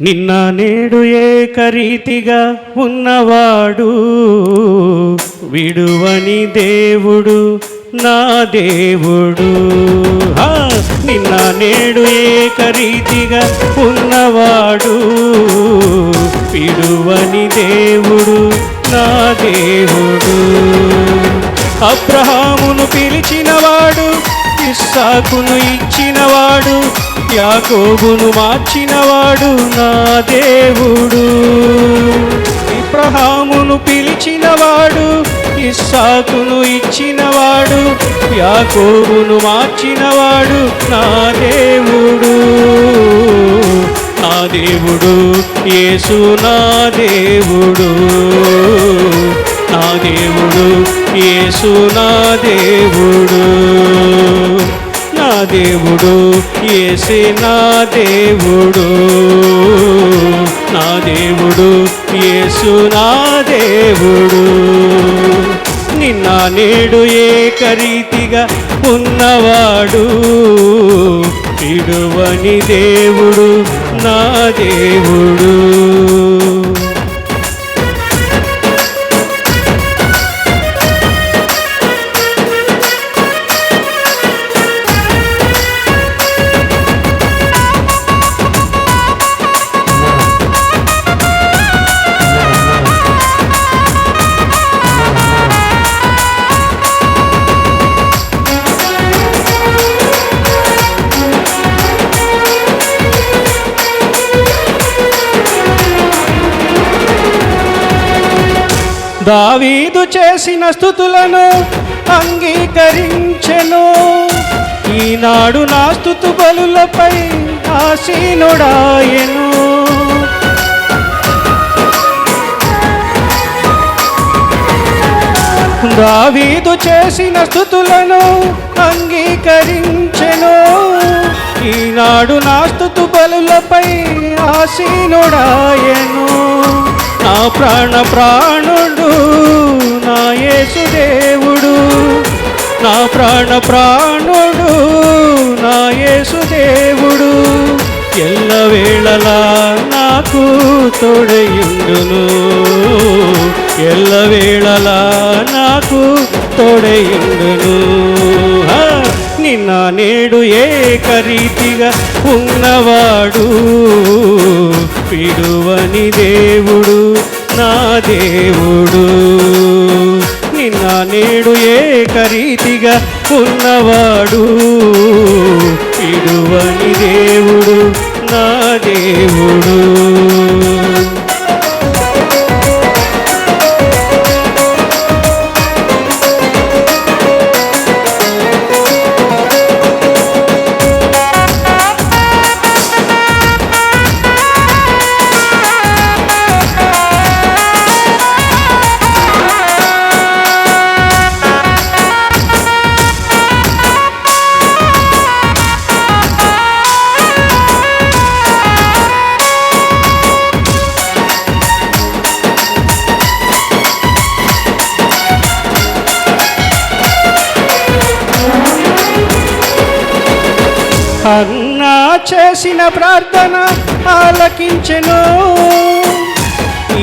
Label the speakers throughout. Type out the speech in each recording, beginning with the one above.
Speaker 1: నిన్న నేడు ఏకరీతిగా ఉన్నవాడు. విడువని దేవుడు నా దేవుడు. నిన్న నేడు ఏకరీతిగా ఉన్నవాడు. విడువని దేవుడు నా దేవుడు. అబ్రహామును పిలిచినవాడు ఇస్సాకును ఇచ్చినవాడు. యాకోబును మార్చినవాడు నా దేవుడు. ఇబ్రహామును పిలిచినవాడు ఇస్సాకును ఇచ్చినవాడు యాకోబును మార్చినవాడు నా దేవుడు. నా దేవుడు యేసు నా దేవుడు. నా దేవుడు యేసు నా దేవుడు. దేవుడు యేసే నా దేవుడు. నా దేవుడు యేసు నా దేవుడు. నిన్న నేడు ఏకరీతిగా ఉన్నవాడు. విడువని దేవుడు నా దేవుడు. దావీదు చేసిన స్థుతులను అంగీకరించెను. ఈనాడు నా స్థుతు బలులపై ఆసీనుడాయను. దావీదు చేసిన స్థుతులను అంగీకరించెను. ఈనాడు నా స్థుతు బలులపై ఆశీనుడాయను. నా ప్రాణ ప్రాణుడు నా యేసుదేవుడు నా ప్రాణ ప్రాణుడు నా యేసుదేవుడు ఎల్లవేళలా నాకు తోడయుండును ఎల్లవేళలా నాకు తోడయుండును నిన్న నేడు ఏకరీతిగా ఉన్నవాడు? పిడువని దేవుడు నా దేవుడు. నిన్న నేడు ఏకరీతిగా ఉన్నవాడు? పిడువని దేవుడు నా దేవుడు. అన్నా చేసిన ప్రార్థన ఆలకించెను.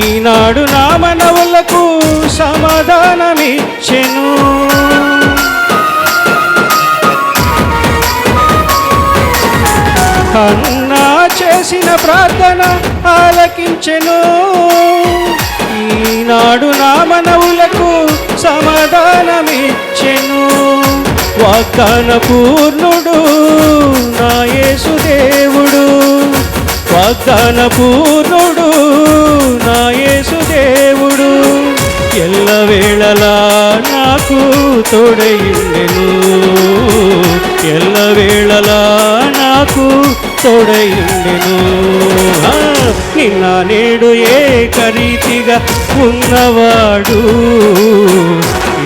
Speaker 1: ఈనాడు నా మనవులకు సమాధానమిచ్చెను. అన్నా చేసిన ప్రార్థన ఆలకించెను. ఈనాడు నా మనవులకు సమాధానమిచ్చెను. వాగ్దాన పూర్ణుడు వాగ్దాన పూర్ణుడు నా యేసుదేవుడు ఎల్లవేళలా నాకు తోడయుండెను ఎల్లవేళలా నాకు తోడయుండెను నిన్న నేడు ఏకరీతిగా ఉన్నవాడు.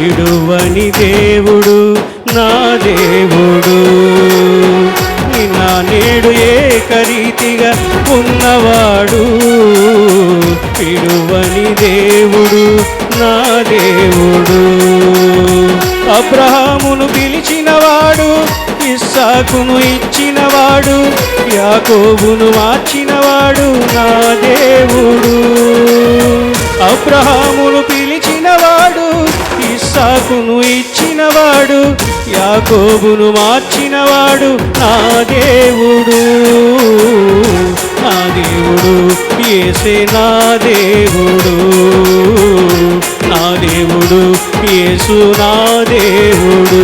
Speaker 1: ఇడువని దేవుడు నా దేవుడు. నిన్న నేడు ఏకరీతిగా ఉన్నవాడు. పిలువని దేవుడు నా దేవుడు. అబ్రహామును పిలిచినవాడు ఇస్సాకును ఇచ్చినవాడు యాకోబును మార్చినవాడు నా దేవుడు. అబ్రహామును పిలిచినవాడు ఇస్సాకును ఇచ్చినవాడు యాకోబును మార్చినవాడు నా దేవుడు. నా దేవుడు ఏసే నా దేవుడు. నా దేవుడు యేసు నా దేవుడు.